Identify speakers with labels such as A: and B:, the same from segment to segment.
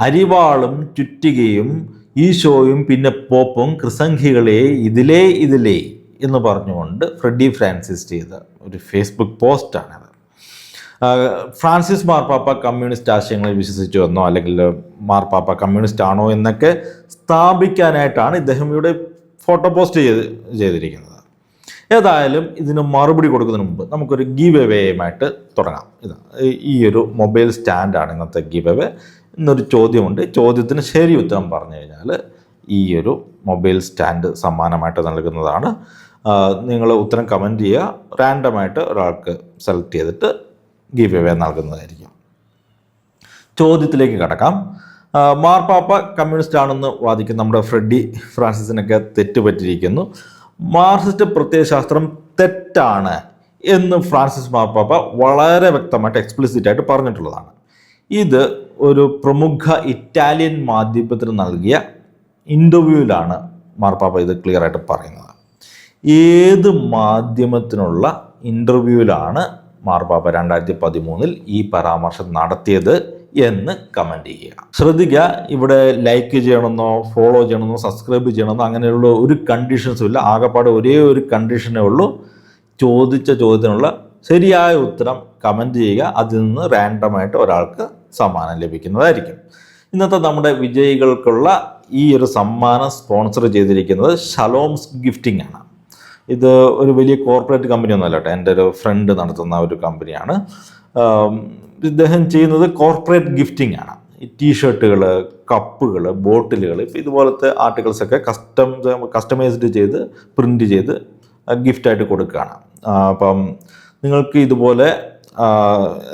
A: അരിവാളും ചുറ്റികയും ഈശോയും പിന്നെ പോപ്പും ക്രിസംഖികളെ ഇതിലേ ഇതിലേ എന്ന് പറഞ്ഞുകൊണ്ട് ഫ്രെഡി ഫ്രാൻസിസ് ചെയ്ത ഒരു ഫേസ്ബുക്ക് പോസ്റ്റാണത്. ഫ്രാൻസിസ് മാർപ്പാപ്പ കമ്മ്യൂണിസ്റ്റ് ആശയങ്ങളിൽ വിശ്വസിച്ചു എന്നോ അല്ലെങ്കിൽ മാർപ്പാപ്പ കമ്മ്യൂണിസ്റ്റ് ആണോ എന്നൊക്കെ സ്ഥാപിക്കാനായിട്ടാണ് ഇദ്ദേഹം ഇവിടെ ഫോട്ടോ പോസ്റ്റ് ചെയ്ത് ചെയ്തിരിക്കുന്നത്. ഏതായാലും ഇതിന് മറുപടി കൊടുക്കുന്നതിന് മുമ്പ് നമുക്കൊരു ഗീവ് എവേയുമായിട്ട് തുടങ്ങാം. ഇതാ ഈ- ഈ ഒരു മൊബൈൽ സ്റ്റാൻഡാണ് ഇന്നത്തെ ഗീവ് എവേ ഇന്നൊരു ചോദ്യമുണ്ട്. ചോദ്യത്തിന് ശരി ഉത്തരം പറഞ്ഞു കഴിഞ്ഞാൽ ഈ ഒരു മൊബൈൽ സ്റ്റാൻഡ് സമ്മാനമായിട്ട് നൽകുന്നതാണ്. നിങ്ങൾ ഉത്തരം കമന്റ് ചെയ്യുക. റാൻഡമായിട്ട് ഒരാൾക്ക് സെലക്ട് ചെയ്തിട്ട് ഗീവ് എവേ നൽകുന്നതായിരിക്കും. ചോദ്യത്തിലേക്ക് കടക്കാം. മാർപ്പാപ്പ കമ്മ്യൂണിസ്റ്റ് ആണെന്ന് വാദിക്കുന്ന നമ്മുടെ ഫ്രെഡി ഫ്രാൻസിസിനൊക്കെ തെറ്റുപറ്റിയിരിക്കുന്നു. മാർസിസ്റ്റ് പ്രത്യയശാസ്ത്രം തെറ്റാണ് എന്ന് ഫ്രാൻസിസ് മാർപ്പാപ്പ വളരെ വ്യക്തമായിട്ട് എക്സ്പ്ലിസിറ്റ് ആയിട്ട് പറഞ്ഞിട്ടുള്ളതാണ്. ഇത് ഒരു പ്രമുഖ ഇറ്റാലിയൻ മാധ്യമത്തിന് നൽകിയ ഇന്റർവ്യൂവിലാണ് മാർപ്പാപ്പ ഇത് ക്ലിയർ ആയിട്ട് പറയുന്നത്. ഏത് മാധ്യമത്തിനുള്ള ഇന്റർവ്യൂവിലാണ് മാർപ്പാപ്പ രണ്ടായിരത്തി പതിമൂന്നിൽ ഈ പരാമർശം നടത്തിയത് എന്ന് കമന്റ് ചെയ്യുക. ശ്രദ്ധിക്കുക ഇവിടെ ലൈക്ക് ചെയ്യണമെന്നോ ഫോളോ ചെയ്യണമെന്നോ സബ്സ്ക്രൈബ് ചെയ്യണമെന്നോ അങ്ങനെയുള്ള ഒരു കണ്ടീഷൻസും ഇല്ല. ആകെപ്പാടെ ഒരേ ഒരു കണ്ടീഷനേ ഉള്ളൂ. ചോദിച്ച ചോദ്യത്തിനുള്ള ശരിയായ ഉത്തരം കമന്റ് ചെയ്യുക. അതിൽ നിന്ന് റാൻഡമായിട്ട് ഒരാൾക്ക് സമ്മാനം ലഭിക്കുന്നതായിരിക്കും. ഇന്നത്തെ നമ്മുടെ വിജയികൾക്കുള്ള ഈ ഒരു സമ്മാനം സ്പോൺസർ ചെയ്തിരിക്കുന്നത് ഷലോംസ് ഗിഫ്റ്റിംഗ് ആണ്. ഇത് ഒരു വലിയ കോർപ്പറേറ്റ് കമ്പനി ഒന്നുമല്ല കേട്ടോ. എന്റെ ഒരു ഫ്രണ്ട് നടത്തുന്ന ഒരു കമ്പനിയാണ് ഇദ്ദേഹം ചെയ്യുന്നത് കോർപ്പറേറ്റ് ഗിഫ്റ്റിംഗ് ആണ്. ഈ ടീഷർട്ടുകൾ കപ്പുകൾ ബോട്ടിലുകൾ ഇപ്പോൾ ഇതുപോലത്തെ ആർട്ടിക്കിൾസൊക്കെ കസ്റ്റം കസ്റ്റമൈസ്ഡ് ചെയ്ത് പ്രിന്റ് ചെയ്ത് ഗിഫ്റ്റായിട്ട് കൊടുക്കുകയാണ്. അപ്പം നിങ്ങൾക്ക് ഇതുപോലെ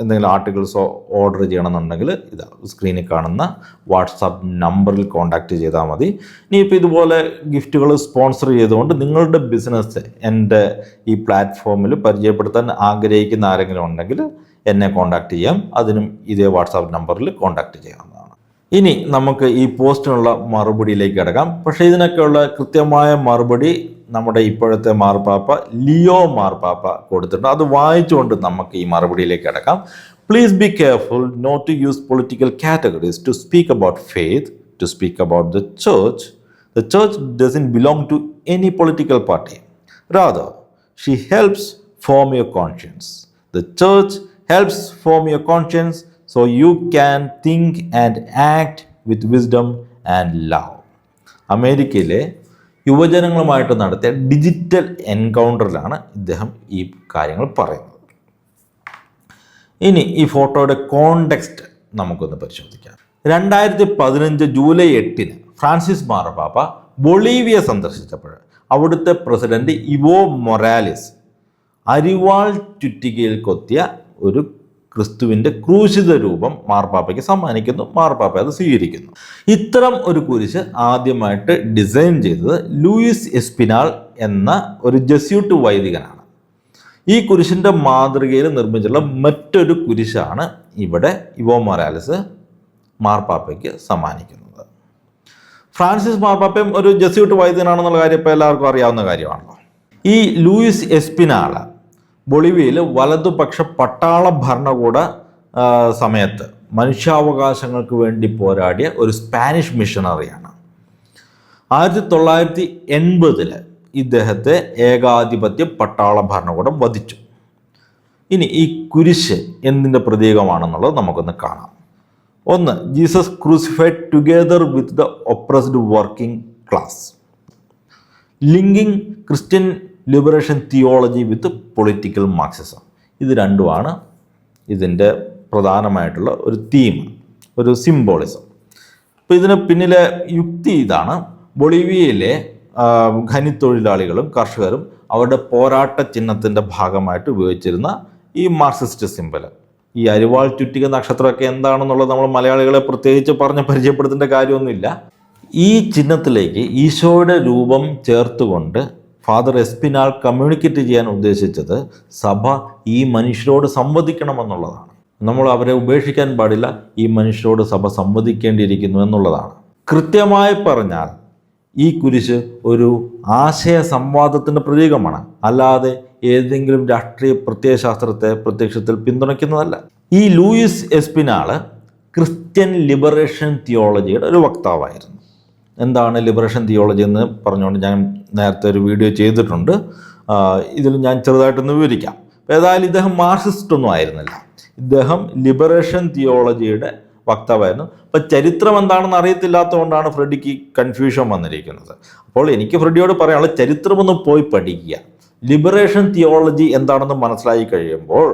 A: എന്തെങ്കിലും ആർട്ടിക്കിൾസോ ഓർഡർ ചെയ്യണമെന്നുണ്ടെങ്കിൽ ഇതാ സ്ക്രീനിൽ കാണുന്ന വാട്സാപ്പ് നമ്പറിൽ കോൺടാക്റ്റ് ചെയ്താൽ മതി. ഇനിയിപ്പോൾ ഇതുപോലെ ഗിഫ്റ്റുകൾ സ്പോൺസർ ചെയ്തുകൊണ്ട് നിങ്ങളുടെ ബിസിനസ് എന്റെ ഈ പ്ലാറ്റ്ഫോമിൽ പരിചയപ്പെടുത്താൻ ആഗ്രഹിക്കുന്ന ആരെങ്കിലും ഉണ്ടെങ്കിൽ എന്നെ കോൺടാക്റ്റ് ചെയ്യാം. അതിനും ഇതേ വാട്സാപ്പ് നമ്പറിൽ കോൺടാക്റ്റ് ചെയ്യാവുന്നതാണ്. ഇനി നമുക്ക് ഈ പോസ്റ്റിനുള്ള മറുപടിയിലേക്ക് കിടക്കാം. പക്ഷേ ഇതിനൊക്കെയുള്ള കൃത്യമായ മറുപടി നമ്മുടെ ഇപ്പോഴത്തെ മാർപ്പാപ്പ ലിയോ മാർപ്പാപ്പ കൊടുത്തിട്ടുണ്ട്. അത് വായിച്ചുകൊണ്ട് നമുക്ക് ഈ മറുപടിയിലേക്ക് കിടക്കാം. Please be careful not to use political categories to speak about faith to speak about the church the church doesn't belong to any political party Rather, she helps form your conscience the church helps form your conscience so you can think and act with wisdom and love അമേരിക്കയിലെ യുവജനങ്ങളുമായിട്ട് നടത്തിയ digital എൻകൗണ്ടറിലാണ് ഇദ്ദേഹം ഈ കാര്യങ്ങൾ പറയുന്നത്. ഇനി ഈ ഫോട്ടോയുടെ കോണ്ടെക്സ്റ്റ് നമുക്കൊന്ന് പരിശോധിക്കാം. രണ്ടായിരത്തി പതിനഞ്ച് ജൂലൈ എട്ടിന് ഫ്രാൻസിസ് മാർപാപ്പ ബൊളീവിയ സന്ദർശിച്ചപ്പോൾ അവിടുത്തെ പ്രസിഡന്റ് ഇവോ മൊറാലിസ് അരിവാൾ ചുറ്റികയിൽ കൊത്തിയ ഒരു ക്രിസ്തുവിന്റെ ക്രൂശിത രൂപം മാർപ്പാപ്പയ്ക്ക് സമ്മാനിക്കുന്നു മാർപ്പാപ്പ അത് സ്വീകരിക്കുന്നു. ഇത്തരം ഒരു കുരിശ് ആദ്യമായിട്ട് ഡിസൈൻ ചെയ്തത് ലൂയിസ് എസ്പിനാൾ എന്ന ഒരു ജസ്യൂട്ട് വൈദികനാണ്. ഈ കുരിശിന്റെ മാതൃകയിൽ നിർമ്മിച്ചുള്ള മറ്റൊരു കുരിശാണ് ഇവിടെ ഇവോ മൊറാലിസ് മാർപ്പാപ്പയ്ക്ക് സമ്മാനിക്കുന്നത്. ഫ്രാൻസിസ് മാർപ്പാപ്പയും ഒരു ജസ്യൂട്ട് വൈദികനാണെന്നുള്ള കാര്യം ഇപ്പോൾ എല്ലാവർക്കും അറിയാവുന്ന കാര്യമാണല്ലോ. ഈ ലൂയിസ് എസ്പിനാള ബൊളിവിയയിൽ വലതുപക്ഷ പട്ടാള ഭരണകൂട സമയത്ത് മനുഷ്യാവകാശങ്ങൾക്ക് വേണ്ടി പോരാടിയ ഒരു സ്പാനിഷ് മിഷണറിയാണ്. ആയിരത്തി തൊള്ളായിരത്തി എൺപതിൽ ഇദ്ദേഹത്തെ ഏകാധിപത്യ പട്ടാള ഭരണകൂടം വധിച്ചു. ഇനി ഈ കുരിശ് എന്തിന്റെ പ്രതീകമാണെന്നുള്ളത് നമുക്കൊന്ന് കാണാം. ഒന്ന് Jesus crucified together with the oppressed working class. Linking Christian liberation theology with political Marxism ഇത് രണ്ടുമാണ് ഇതിന്റെ പ്രധാനമായിട്ടുള്ള ഒരു തീം ഒരു സിംബോളിസം അപ്പോൾ ഇതിന് പിന്നിലെ യുക്തി ഇതാണ്. ബൊളീവിയയിലെ ഖനിത്തൊഴിലാളികളും കർഷകരും അവരുടെ പോരാട്ട ചിഹ്നത്തിന്റെ ഭാഗമായിട്ട് ഉപയോഗിച്ചിരുന്ന ഈ മാർക്സിസ്റ്റ് സിമ്പൽ ഈ അരിവാൾ ചുറ്റിക നക്ഷത്രമൊക്കെ എന്താണെന്നുള്ളത് നമ്മൾ മലയാളികളെ പ്രത്യേകിച്ച് പറഞ്ഞ് പരിചയപ്പെടുത്തേണ്ട കാര്യമൊന്നുമില്ല. ഈ ചിഹ്നത്തിലേക്ക് ഈശോയുടെ രൂപം ചേർത്തുകൊണ്ട് ഫാദർ എസ്പിനാൽ കമ്മ്യൂണിക്കേറ്റ് ചെയ്യാൻ ഉദ്ദേശിച്ചത് സഭ ഈ മനുഷ്യരോട് സംവദിക്കണമെന്നുള്ളതാണ്. നമ്മൾ അവരെ ഉപേക്ഷിക്കാൻ പാടില്ല ഈ മനുഷ്യരോട് സഭ സംവദിക്കേണ്ടിയിരിക്കുന്നു എന്നുള്ളതാണ്. കൃത്യമായി പറഞ്ഞാൽ ഈ കുരിശ് ഒരു ആശയ സംവാദത്തിന്റെ പ്രതീകമാണ്. അല്ലാതെ ഏതെങ്കിലും രാഷ്ട്രീയ പ്രത്യയശാസ്ത്രത്തെ പ്രത്യക്ഷത്തിൽ പിന്തുണയ്ക്കുന്നതല്ല. ഈ ലൂയിസ് എസ്പിനാൾ ക്രിസ്ത്യൻ ലിബറേഷൻ തിയോളജിയുടെ ഒരു വക്താവായിരുന്നു. എന്താണ് ലിബറേഷൻ തിയോളജി എന്ന് പറഞ്ഞുകൊണ്ട് ഞാൻ നേരത്തെ ഒരു വീഡിയോ ചെയ്തിട്ടുണ്ട്. ഇതിൽ ഞാൻ ചെറുതായിട്ടൊന്ന് വിവരിക്കാം. ഏതായാലും ഇദ്ദേഹം മാർക്സിസ്റ്റ് ഒന്നും ആയിരുന്നില്ല. ഇദ്ദേഹം ലിബറേഷൻ തിയോളജിയുടെ വക്താവായിരുന്നു. അപ്പോൾ ചരിത്രം എന്താണെന്ന് അറിയത്തില്ലാത്തതുകൊണ്ടാണ് ഫ്രെഡിക്ക് കൺഫ്യൂഷൻ വന്നിരിക്കുന്നത്. അപ്പോൾ എനിക്ക് ഫ്രെഡിയോട് പറയാനുള്ള ചരിത്രമൊന്ന് പോയി പഠിക്കുക. ലിബറേഷൻ തിയോളജി എന്താണെന്ന് മനസ്സിലായി കഴിയുമ്പോൾ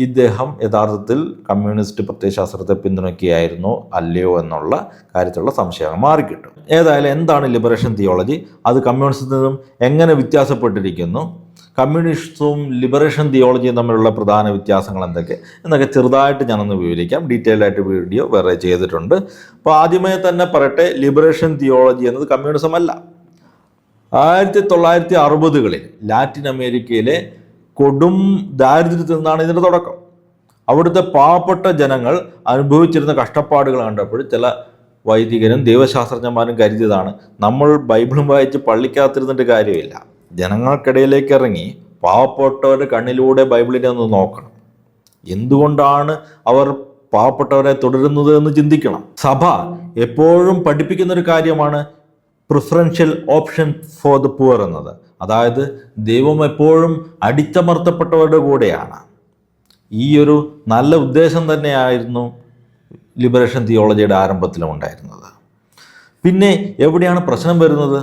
A: ഇദ്ദേഹം യഥാർത്ഥത്തിൽ കമ്മ്യൂണിസ്റ്റ് പ്രത്യയശാസ്ത്രത്തെ പിന്തുണയ്ക്കുകയായിരുന്നോ അല്ലയോ എന്നുള്ള കാര്യത്തിലുള്ള സംശയം മാറിക്കിട്ടും. ഏതായാലും എന്താണ് ലിബറേഷൻ തിയോളജി? അത് കമ്മ്യൂണിസത്തിൽ നിന്നും എങ്ങനെ വ്യത്യാസപ്പെട്ടിരിക്കുന്നു? കമ്മ്യൂണിസ്റ്റും ലിബറേഷൻ തിയോളജിയും തമ്മിലുള്ള പ്രധാന വ്യത്യാസങ്ങൾ എന്തൊക്കെ? എന്നൊക്കെ ചെറുതായിട്ട് ഞാനൊന്ന് വിവരിക്കാം. ഡീറ്റെയിൽ ആയിട്ട് വീഡിയോ വേറെ ചെയ്തിട്ടുണ്ട്. അപ്പോൾ ആദ്യമേ തന്നെ പറയട്ടെ ലിബറേഷൻ തിയോളജി എന്നത് കമ്മ്യൂണിസം അല്ല. ആയിരത്തി തൊള്ളായിരത്തി അറുപതുകളിൽ ലാറ്റിൻ അമേരിക്കയിലെ കൊടും ദാരിദ്ര്യത്തിൽ നിന്നാണ് ഇതിന്റെ തുടക്കം. അവിടുത്തെ പാവപ്പെട്ട ജനങ്ങൾ അനുഭവിച്ചിരുന്ന കഷ്ടപ്പാടുകൾ കണ്ടപ്പോൾ ചില വൈദികരും ദൈവശാസ്ത്രജ്ഞന്മാരും കരുതിയതാണ് നമ്മൾ ബൈബിളും വായിച്ച് പള്ളിക്കകത്തിരുന്നിട്ട് കാര്യമില്ല. ജനങ്ങൾക്കിടയിലേക്ക് ഇറങ്ങി പാവപ്പെട്ടവരുടെ കണ്ണിലൂടെ ബൈബിളിനെ ഒന്ന് നോക്കണം. എന്തുകൊണ്ടാണ് അവർ പാവപ്പെട്ടവരെ തുടരുന്നത് എന്ന് ചിന്തിക്കണം. സഭ എപ്പോഴും പഠിപ്പിക്കുന്ന ഒരു കാര്യമാണ് preferential option for the poor എന്നത്. അതായത് ദൈവം എപ്പോഴും അടിച്ചമർത്തപ്പെട്ടവരുടെ കൂടെയാണ്. ഈ ഒരു നല്ല ഉദ്ദേശം തന്നെയായിരുന്നു ലിബറേഷൻ തിയോളജിയുടെ ആരംഭത്തിലും ഉണ്ടായിരുന്നത് പിന്നെ എവിടെയാണ് പ്രശ്നം വരുന്നത്?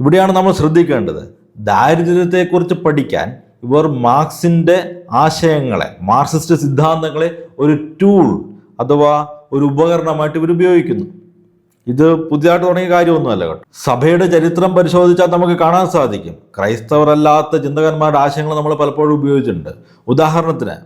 A: ഇവിടെയാണ് നമ്മൾ ശ്രദ്ധിക്കേണ്ടത്. ദാരിദ്ര്യത്തെക്കുറിച്ച് പഠിക്കാൻ ഇവർ മാർക്സിന്റെ ആശയങ്ങളെ മാർക്സിസ്റ്റ് സിദ്ധാന്തങ്ങളെ ഒരു ടൂൾ അഥവാ ഒരു ഉപകരണമായിട്ട് ഇവർ ഉപയോഗിക്കുന്നു ഇത് പുതിയതായിട്ട് തുടങ്ങിയ കാര്യമൊന്നുമല്ല കേട്ടോ. സഭയുടെ ചരിത്രം പരിശോധിച്ചാൽ നമുക്ക് കാണാൻ സാധിക്കും. ക്രൈസ്തവരല്ലാത്ത ചിന്തകന്മാരുടെ ആശയങ്ങൾ നമ്മൾ പലപ്പോഴും ഉപയോഗിച്ചിട്ടുണ്ട്. ഉദാഹരണത്തിന്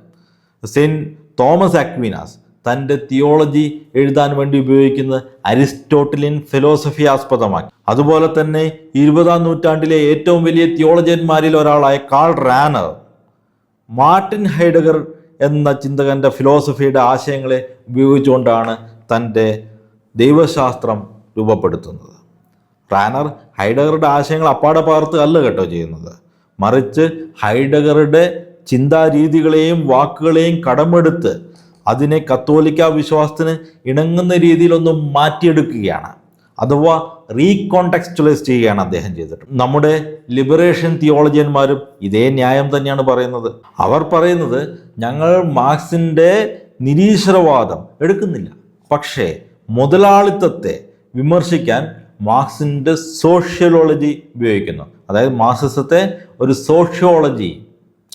A: സെയിന്റ് തോമസ് അക്വിനാസ് തന്റെ തിയോളജി എഴുതാൻ വേണ്ടി ഉപയോഗിക്കുന്ന അരിസ്റ്റോട്ടിലിൻ ഫിലോസഫി ആസ്പദമാക്കി. അതുപോലെ തന്നെ ഇരുപതാം നൂറ്റാണ്ടിലെ ഏറ്റവും വലിയ തിയോളജിയന്മാരിൽ ഒരാളായ കാൾ റാനർ മാർട്ടിൻ ഹൈഡഗർ എന്ന ചിന്തകന്റെ ഫിലോസഫിയുടെ ആശയങ്ങളെ ഉപയോഗിച്ചുകൊണ്ടാണ് തന്റെ ദൈവശാസ്ത്രം രൂപപ്പെടുത്തുന്നത്. റാനർ ഹൈഡഗറുടെ ആശയങ്ങൾ അപ്പാടെ പകർത്ത് അല്ല കേട്ടോ ചെയ്യുന്നത്. മറിച്ച് ഹൈഡഗറുടെ ചിന്താരീതികളെയും വാക്കുകളെയും കടമെടുത്ത് അതിനെ കത്തോലിക്ക വിശ്വാസത്തിന് ഇണങ്ങുന്ന രീതിയിലൊന്ന് മാറ്റിയെടുക്കുകയാണ്. അഥവാ റീകോണ്ടെക്സ്റ്റുലൈസ് ചെയ്യുകയാണ് അദ്ദേഹം ചെയ്തിട്ട്. നമ്മുടെ ലിബറേഷൻ തിയോളജിയന്മാരും ഇതേ ന്യായം തന്നെയാണ് പറയുന്നത്. അവർ പറയുന്നത് ഞങ്ങൾ മാർക്സിന്റെ നിരീശ്വരവാദം എടുക്കുന്നില്ല. പക്ഷേ മുതലാളിത്തത്തെ വിമർശിക്കാൻ മാർക്സിന്റെ സോഷ്യോളജി ഉപയോഗിക്കുന്നു. അതായത് മാർക്സിസത്തെ ഒരു സോഷ്യോളജി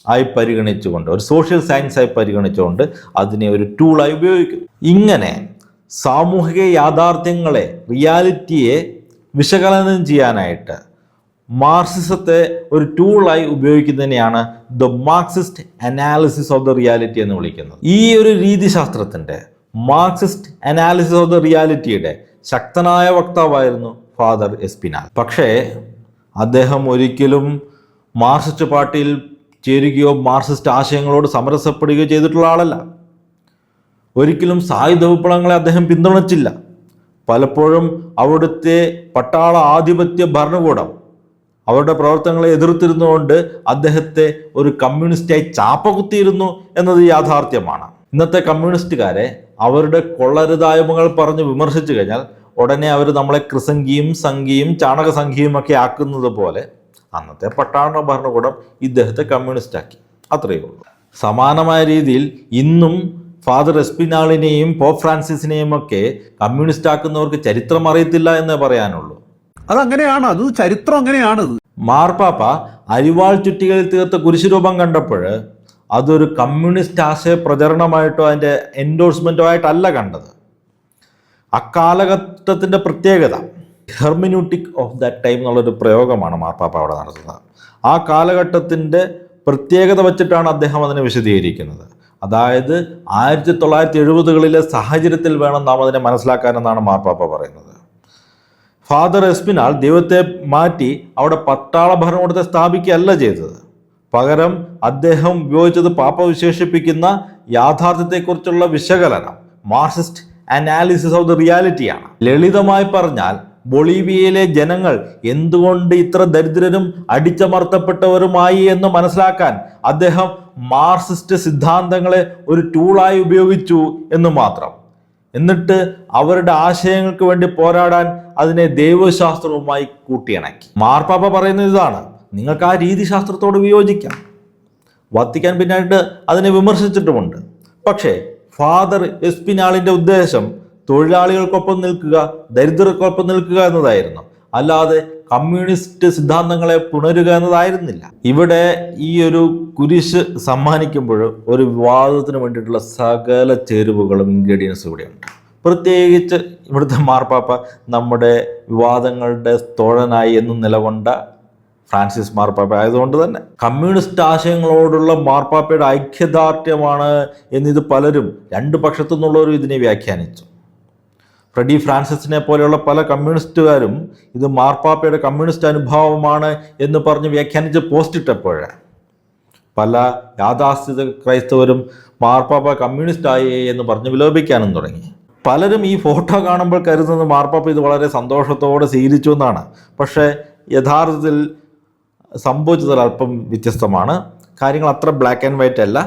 A: ആയി പരിഗണിച്ചുകൊണ്ട് ഒരു സോഷ്യൽ സയൻസ് ആയി പരിഗണിച്ചുകൊണ്ട് അതിനെ ഒരു ടൂളായി ഉപയോഗിക്കുന്നു. ഇങ്ങനെ സാമൂഹിക യാഥാർത്ഥ്യങ്ങളെ റിയാലിറ്റിയെ വിശകലനം ചെയ്യാനായിട്ട് മാർക്സിസത്തെ ഒരു ടൂളായി ഉപയോഗിക്കുന്നതിനെയാണ് the Marxist analysis of the reality എന്ന് വിളിക്കുന്നത്. ഈ ഒരു രീതിശാസ്ത്രത്തിന്റെ മാർക്സിസ്റ്റ് അനാലിസിസ് ഓഫ് ദ റിയാലിറ്റിയുടെ ശക്തനായ വക്താവായിരുന്നു ഫാദർ എസ്പിനാൽ. പക്ഷേ അദ്ദേഹം ഒരിക്കലും മാർക്സിസ്റ്റ് പാർട്ടിയിൽ ചേരുകയോ മാർക്സിസ്റ്റ് ആശയങ്ങളോട് സമരസപ്പെടുകയോ ചെയ്തിട്ടുള്ള ആളല്ല. ഒരിക്കലും സായുധ വിപ്ലവങ്ങളെ അദ്ദേഹം പിന്തുണച്ചില്ല. പലപ്പോഴും അവിടുത്തെ പട്ടാള ആധിപത്യ ഭരണകൂടം അവരുടെ പ്രവർത്തനങ്ങളെ എതിർത്തിരുന്നുകൊണ്ട് അദ്ദേഹത്തെ ഒരു കമ്മ്യൂണിസ്റ്റായി ചാപ്പകുത്തിയിരുന്നു എന്നത് യാഥാർത്ഥ്യമാണ്. ഇന്നത്തെ കമ്മ്യൂണിസ്റ്റുകാരെ അവരുടെ കൊള്ളരുതായ്മകൾ പറഞ്ഞ് വിമർശിച്ചു കഴിഞ്ഞാൽ ഉടനെ അവർ നമ്മളെ കൃസംഗിയും സംഘിയും ചാണകസംഖ്യയും ഒക്കെ ആക്കുന്നത് പോലെ അന്നത്തെ പട്ടാണ ഭരണകൂടം ഇദ്ദേഹത്തെ കമ്മ്യൂണിസ്റ്റ് ആക്കി. അത്രയേ ഉള്ളൂ. സമാനമായ രീതിയിൽ ഇന്നും ഫാദർ എസ്പിനാളിനെയും പോപ്പ് ഫ്രാൻസിസിനെയും ഒക്കെ കമ്മ്യൂണിസ്റ്റ് ആക്കുന്നവർക്ക് ചരിത്രം അറിയത്തില്ല എന്നേ പറയാനുള്ളൂ.
B: അതങ്ങനെയാണ്. അത് ചരിത്രം അങ്ങനെയാണത്.
A: മാർപ്പാപ്പ അരിവാൾ ചുറ്റികളിൽ തീർത്ത കുരിശുരൂപം കണ്ടപ്പോൾ അതൊരു കമ്മ്യൂണിസ്റ്റ് ആശയ പ്രചരണമായിട്ടോ അതിന്റെ എൻഡോഴ്സ്മെന്റോ ആയിട്ടല്ല കണ്ടത്. അക്കാലഘട്ടത്തിന്റെ പ്രത്യേകത ഹെർമിനൂട്ടിക് ഓഫ് ദാറ്റ് ടൈം എന്നുള്ളൊരു പ്രയോഗമാണ് മാർപ്പാപ്പ അവിടെ നടത്തുന്നത്. ആ കാലഘട്ടത്തിന്റെ പ്രത്യേകത വച്ചിട്ടാണ് അദ്ദേഹം അതിനെ വിശദീകരിക്കുന്നത്. അതായത് ആയിരത്തി തൊള്ളായിരത്തി എഴുപതുകളിലെ സാഹചര്യത്തിൽ വേണം നാം അതിനെ മനസ്സിലാക്കാനെന്നാണ് മാർപ്പാപ്പ പറയുന്നത്. ഫാദർ എസ്പിനാൾ ദൈവത്തെ മാറ്റി അവിടെ പട്ടാള ഭരണകൂടത്തെ സ്ഥാപിക്കുകയല്ല ചെയ്തത്. പകരം അദ്ദേഹം ഉപയോഗിച്ചത് പാപ്പ വിശേഷിപ്പിക്കുന്ന യാഥാർത്ഥ്യത്തെക്കുറിച്ചുള്ള വിശകലനം മാർസിസ്റ്റ് അനാലിസിസ് ഓഫ് ദ റിയാലിറ്റിയാണ്. ലളിതമായി പറഞ്ഞാൽ ബൊളീവിയയിലെ ജനങ്ങൾ എന്തുകൊണ്ട് ഇത്ര ദരിദ്രരും അടിച്ചമർത്തപ്പെട്ടവരുമായി എന്ന് മനസ്സിലാക്കാൻ അദ്ദേഹം മാർസിസ്റ്റ് സിദ്ധാന്തങ്ങളെ ഒരു ടൂളായി ഉപയോഗിച്ചു എന്ന് മാത്രം. എന്നിട്ട് അവരുടെ ആശയങ്ങൾക്ക് വേണ്ടി പോരാടാൻ അതിനെ ദൈവശാസ്ത്രവുമായി കൂട്ടിയിണക്കി. മാർപ്പാപ്പ പറയുന്നത് ഇതാണ് നിങ്ങൾക്ക് ആ രീതിശാസ്ത്രത്തോട് വിയോജിക്കാം. വത്തിക്കാൻ പിന്നായിട്ട് അതിനെ വിമർശിച്ചിട്ടുമുണ്ട്. പക്ഷേ ഫാദർ എസ്പിനാളിന്റെ ഉദ്ദേശം തൊഴിലാളികൾക്കൊപ്പം നിൽക്കുക ദരിദ്രർക്കൊപ്പം നിൽക്കുക എന്നതായിരുന്നു. അല്ലാതെ കമ്മ്യൂണിസ്റ്റ് സിദ്ധാന്തങ്ങളെ പുണരുക എന്നതായിരുന്നില്ല. ഇവിടെ ഈ ഒരു കുരിശ് സമ്മാനിക്കുമ്പോൾ ഒരു വിവാദത്തിന് വേണ്ടിയിട്ടുള്ള സകല ചേരുവകളും ഇൻഗ്രീഡിയൻസും ഇവിടെയുണ്ട്. പ്രത്യേകിച്ച് ഇവിടുത്തെ മാർപ്പാപ്പ നമ്മുടെ വിവാദങ്ങളുടെ തോഴനായി എന്നും നിലകൊണ്ട ഫ്രാൻസിസ് മാർപ്പാപ്പ. ആയതുകൊണ്ട് തന്നെ കമ്മ്യൂണിസ്റ്റ് ആശയങ്ങളോടുള്ള മാർപ്പാപ്പയുടെ ഐക്യദാർഢ്യമാണ് എന്നിത് പലരും രണ്ട് പക്ഷത്തു നിന്നുള്ളവരും ഇതിനെ വ്യാഖ്യാനിച്ചു. ഫ്രെഡി ഫ്രാൻസിസിനെ പോലെയുള്ള പല കമ്മ്യൂണിസ്റ്റുകാരും ഇത് മാർപ്പാപ്പയുടെ കമ്മ്യൂണിസ്റ്റ് അനുഭാവമാണ് എന്ന് പറഞ്ഞ് വ്യാഖ്യാനിച്ച് പോസ്റ്റ് ഇട്ടപ്പോഴേ പല യാഥാസ്ഥിത ക്രൈസ്തവരും മാർപ്പാപ്പ കമ്മ്യൂണിസ്റ്റായി എന്ന് പറഞ്ഞ് വിലോപിക്കാനും തുടങ്ങി. പലരും ഈ ഫോട്ടോ കാണുമ്പോൾ കരുതുന്നത് മാർപ്പാപ്പ ഇത് വളരെ സന്തോഷത്തോടെ സ്വീകരിച്ചു എന്നാണ്. പക്ഷേ യഥാർത്ഥത്തിൽ സംഭവിച്ചത് അല്പം വ്യത്യസ്തമാണ്. കാര്യങ്ങൾ അത്ര ബ്ലാക്ക് ആൻഡ് വൈറ്റ് അല്ല.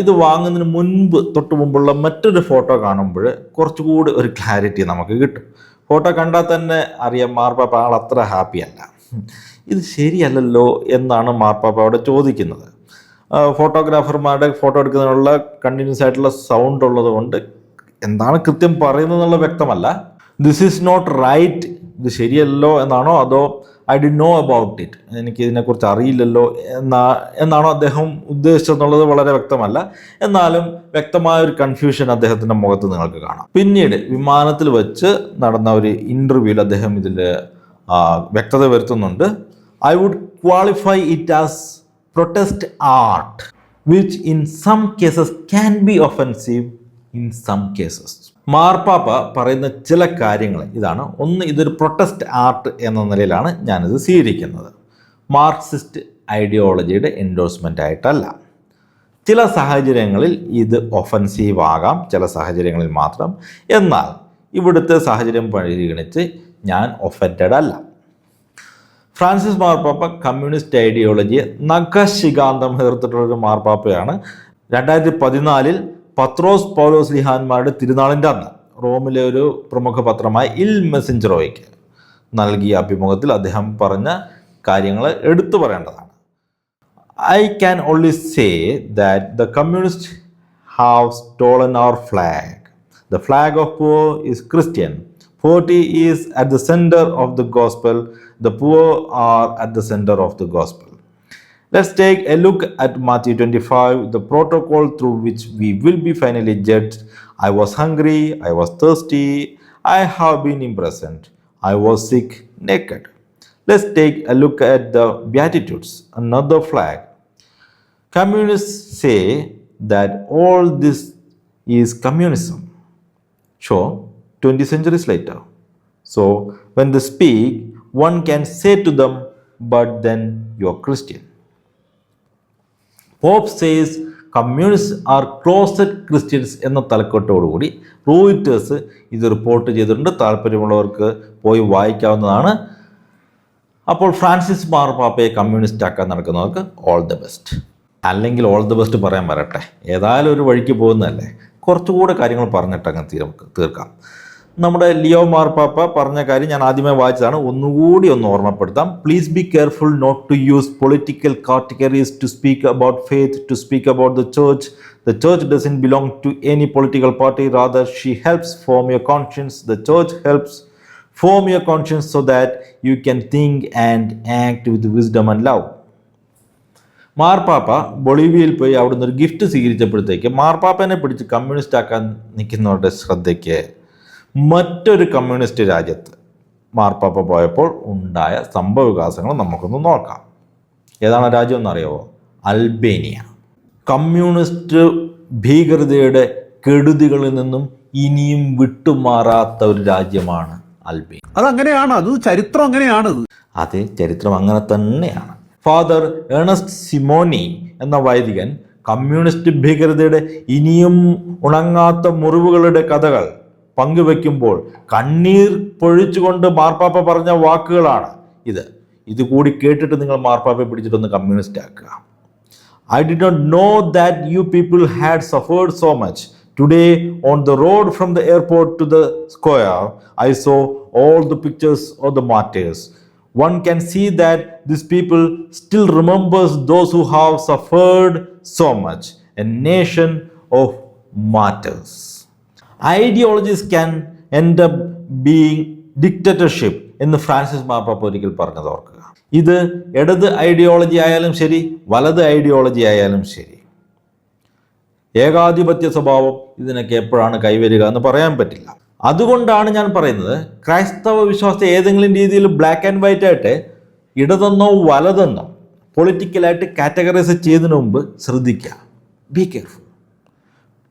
A: ഇത് വാങ്ങുന്നതിന് മുൻപ് തൊട്ട് മുമ്പുള്ള മറ്റൊരു ഫോട്ടോ കാണുമ്പോൾ കുറച്ചുകൂടി ഒരു ക്ലാരിറ്റി നമുക്ക് കിട്ടും. ഫോട്ടോ കണ്ടാൽ തന്നെ അറിയാം മാർപ്പാപ്പ ആൾ അത്ര ഹാപ്പിയല്ല ഇത് ശരിയല്ലല്ലോ എന്നാണ് മാർപ്പാപ്പ അവിടെ ചോദിക്കുന്നത്. ഫോട്ടോഗ്രാഫർമാരുടെ ഫോട്ടോ എടുക്കുന്നതിനുള്ള കണ്ടിന്യൂസ് ആയിട്ടുള്ള സൗണ്ട് ഉള്ളത് കൊണ്ട് എന്താണ് കൃത്യം പറയുന്നത് എന്നുള്ള വ്യക്തമല്ല. ദിസ് ഈസ് നോട്ട് റൈറ്റ് ഇത് ശരിയല്ലോ എന്നാണോ അതോ ഐ ഡി നോ അബൌട്ട് ഇറ്റ് എനിക്ക് ഇതിനെക്കുറിച്ച് അറിയില്ലല്ലോ എന്നാ എന്നാണോ അദ്ദേഹം ഉദ്ദേശിച്ചെന്നുള്ളത് വളരെ വ്യക്തമല്ല. എന്നാലും വ്യക്തമായ ഒരു കൺഫ്യൂഷൻ അദ്ദേഹത്തിന്റെ മുഖത്ത് നിങ്ങൾക്ക് കാണാം. പിന്നീട് വിമാനത്തിൽ വെച്ച് നടന്ന ഒരു ഇന്റർവ്യൂവിൽ അദ്ദേഹം ഇതിൽ വ്യക്തത വരുത്തുന്നുണ്ട്. I would qualify it as protest art which in some cases can be offensive in some cases മാർപ്പാപ്പ പറയുന്ന ചില കാര്യങ്ങൾ ഇതാണ്. ഒന്ന് ഇതൊരു പ്രൊട്ടസ്റ്റ് ആർട്ട് എന്ന നിലയിലാണ് ഞാനിത് സ്വീകരിക്കുന്നത്. മാർക്സിസ്റ്റ് ഐഡിയോളജിയുടെ എൻഡോഴ്സ്മെന്റ് ആയിട്ടല്ല. ചില സാഹചര്യങ്ങളിൽ ഇത് ഒഫൻസീവ് ആകാം. ചില സാഹചര്യങ്ങളിൽ മാത്രം. എന്നാൽ ഇവിടുത്തെ സാഹചര്യം പരിഗണിച്ച് ഞാൻ ഒഫന്റഡ് അല്ല. ഫ്രാൻസിസ് മാർപ്പാപ്പ കമ്മ്യൂണിസ്റ്റ് ഐഡിയോളജിയെ നഖശികാന്തം എതിർത്തിട്ടുള്ളൊരു മാർപ്പാപ്പയാണ്. രണ്ടായിരത്തി പതിനാലിൽ പത്രോസ് പൗലോസ് ലിഹാൻമാരുടെ തിരുനാളിന്റെ അന്ന് റോമിലെ ഒരു പ്രമുഖ പത്രമായ ഇൽ മെസ്സഞ്ചറോയ്ക്ക് നൽകിയ അഭിമുഖത്തിൽ അദ്ദേഹം പറഞ്ഞ കാര്യങ്ങൾ എടുത്തു പറയേണ്ടതാണ്. I can only say that the communist have stolen an our flag the flag of poor is Christian poverty is at the centre of the gospel the poor are at the centre of the gospel Let's take a look at Matthew 25, the protocol through which we will be finally judged. I was hungry, I was thirsty, I have been imprisoned, I was sick, naked. Let's take a look at the Beatitudes, another flag. Communists say that all this is communism. Sure, 20 centuries later. So, when they speak, one can say to them, but then you're Christian. Pope says communist are closet Christians എന്ന തലക്കെട്ടോടുകൂടി Reuters ഇത് report ചെയ്തിട്ടുണ്ട്. താല്പര്യമുള്ളവർക്ക് പോയി വായിക്കാവുന്നതാണ്. അപ്പോൾ Francis മാർപ്പാപ്പയെ communist ആക്കാൻ നടക്കുന്നവർക്ക് ഓൾ ദ ബെസ്റ്റ് അല്ലെങ്കിൽ ഓൾ ദ ബെസ്റ്റ് പറയാൻ വരട്ടെ. ഏതായാലും ഒരു വഴിക്ക് പോകുന്നതല്ലേ? കുറച്ചുകൂടെ കാര്യങ്ങൾ പറഞ്ഞിട്ട് അങ്ങ് തീർക്കാം. നമ്മുടെ ലിയോ മാർപ്പാപ്പ പറഞ്ഞ കാര്യം ഞാൻ ആദ്യമേ വായിച്ചതാണ്. ഒന്നുകൂടി ഒന്ന് ഓർമ്മപ്പെടുത്താം. Please be careful not to use political categories to speak about faith to speak about the church the church doesn't belong to any political party rather she helps form your conscience the church helps form your conscience so that you can think and act with wisdom and love മാർപ്പാപ്പ ബൊളീവിയയിൽ പോയി അവിടുന്ന് ഒരു gift സ്വീകരിച്ചപ്പോഴത്തേക്ക് മാർപ്പാപ്പനെ പിടിച്ച് communist ആക്കാൻ നിൽക്കുന്നവരുടെ ശ്രദ്ധയ്ക്ക് മറ്റൊരു communist രാജ്യത്ത് മാർപ്പാപ്പ പോയപ്പോൾ ഉണ്ടായ സംഭവ വികാസങ്ങൾ നമുക്കൊന്ന് നോക്കാം. ഏതാണ് രാജ്യം എന്നറിയാവോ? അൽബേനിയ. കമ്മ്യൂണിസ്റ്റ് ഭീകരതയുടെ കെടുതികളിൽ നിന്നും ഇനിയും വിട്ടുമാറാത്ത ഒരു രാജ്യമാണ് അൽബേനിയ.
B: അതങ്ങനെയാണ് അത് ചരിത്രം അങ്ങനെയാണ്.
A: അതെ ചരിത്രം അങ്ങനെ തന്നെയാണ്. ഫാദർ ഏണസ്റ്റ് സിമോനി എന്ന വൈദികൻ കമ്മ്യൂണിസ്റ്റ് ഭീകരതയുടെ ഇനിയും ഉണങ്ങാത്ത മുറിവുകളുടെ കഥകൾ പങ്കുവെക്കുമ്പോൾ കണ്ണീർ പൊഴിച്ചുകൊണ്ട് മാർപ്പാപ്പ പറഞ്ഞ വാക്കുകളാണ് ഇത്. ഇതുകൂടി കേട്ടിട്ട് നിങ്ങൾ മാർപ്പാപ്പയെ പിടിച്ചിട്ടൊന്ന് കമ്മ്യൂണിസ്റ്റ് ആക്കുക. I did not know that you people had suffered so much today on the road from the airport to the square I saw all the pictures of the martyrs one can see that this people still remembers those who have suffered so much a nation of martyrs Ideologies can end being dictatorship എന്ന് Francis മാർപ്പാപ്പ ഒരിക്കൽ പറഞ്ഞത് ഓർക്കുക. ഇത് ഇടത് ideology ആയാലും ശരി വലത് ഐഡിയോളജി ആയാലും ശരി. ഏകാധിപത്യ സ്വഭാവം ഇതിനൊക്കെ എപ്പോഴാണ് കൈവരിക എന്ന് പറയാൻ പറ്റില്ല. അതുകൊണ്ടാണ് ഞാൻ പറയുന്നത് ക്രൈസ്തവ വിശ്വാസത്തെ ഏതെങ്കിലും രീതിയിൽ ബ്ലാക്ക് ആൻഡ് വൈറ്റ് ആയിട്ട് ഇടതെന്നോ വലതെന്നോ പൊളിറ്റിക്കലായിട്ട് കാറ്റഗറൈസ് ചെയ്തതിനു മുമ്പ് ശ്രദ്ധിക്കുക. Be careful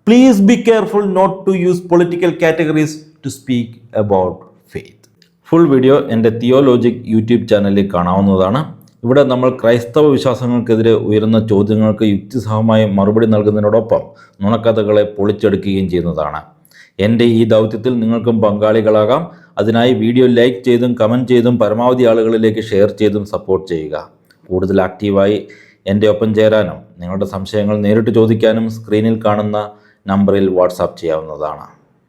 A: please be careful not to use political categories to speak about faith full video എന്റെ തിയോലോജിക് യൂട്യൂബ് ചാനലിൽ കാണാവുന്നതാണ്. ഇവിടെ നമ്മൾ ക്രൈസ്തവ വിശ്വാസങ്ങൾക്കെതിരെ ഉയരുന്ന ചോദ്യങ്ങൾക്ക് യുക്തിസഹമായി മറുപടി നൽകുന്നതിനോടൊപ്പം നുണക്കഥകളെ പൊളിച്ചെടുക്കുകയും ചെയ്യുന്നതാണ്. എന്റെ ഈ ദൗത്യത്തിൽ നിങ്ങൾക്കും പങ്കാളികളാകാം. അതിനായി വീഡിയോ ലൈക്ക് ചെയ്തും കമന്റ് ചെയ്തും പരമാവധി ആളുകളിലേക്ക് ഷെയർ ചെയ്തും സപ്പോർട്ട് ചെയ്യുക. കൂടുതൽ ആക്റ്റീവായി എന്റെ ഒപ്പം ചേരാനും നിങ്ങളുടെ സംശയങ്ങൾ നേരിട്ട് ചോദിക്കാനും സ്ക്രീനിൽ കാണുന്ന നമ്പറിൽ വാട്സാപ്പ് ചെയ്യാവുന്നതാണ്.